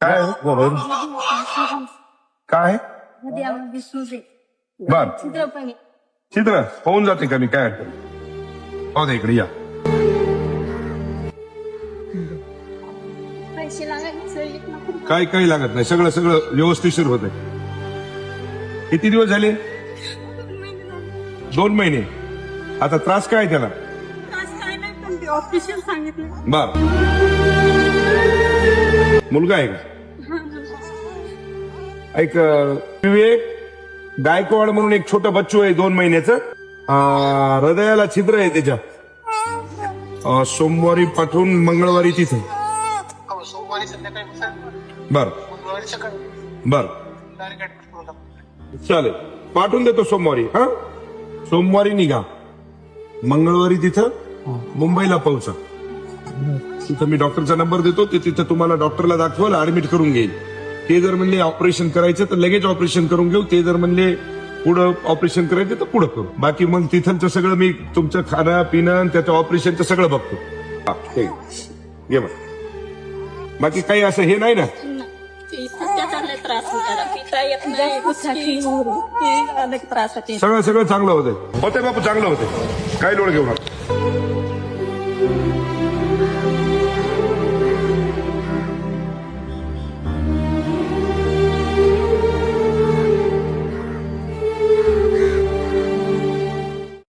काय? बोल काय? बर. चित्रपणे चित्र? होऊन जाते का मी? काय अडचण. पाहू दे इकडे या. काय काही लागत नाही. सगळं सगळं व्यवस्थिशीर होत किती दिवस झाले? दोन महिने आता त्रास काय आहे त्याला? बर. मुलगा आहे का? एक अं, विवेक गायकवाड म्हणून एक छोटं बच्चू आहे दोन महिन्याचं. अं, हृदयाला छिद्र आहे त्याच्या. अं, सोमवारी पाठवून मंगळवारी तिथे. हो, सोमवारी संध्याकाळी. बर. मंगळवारी सकाळी. बर. Direct admit. चालेल. पाठवून देतो सोमवारी हा? सोमवारी निघा. मंगळवारी तिथं मुंबईला पोहोचा. तिथं मी डॉक्टरचा नंबर देतो ते तिथं तुम्हाला डॉक्टरला दाखवाल ऍडमिट करून घेईल. ते जर म्हणले ऑपरेशन करायचं तर लगेच ऑपरेशन करून घेऊ ते जर म्हणले पुढं ऑपरेशन करायचं तर पुढं करू. बाकी मग तिथं सगळं मी तुमचं खाणं पिणं आणि त्याचं ऑपरेशनचं सगळं बघतो. ये मग बाकी काही असं हे नाही ना? सगळं सगळं चांगलं होतंय. होते बापू चांगलं होते काही लोड घेऊ नका.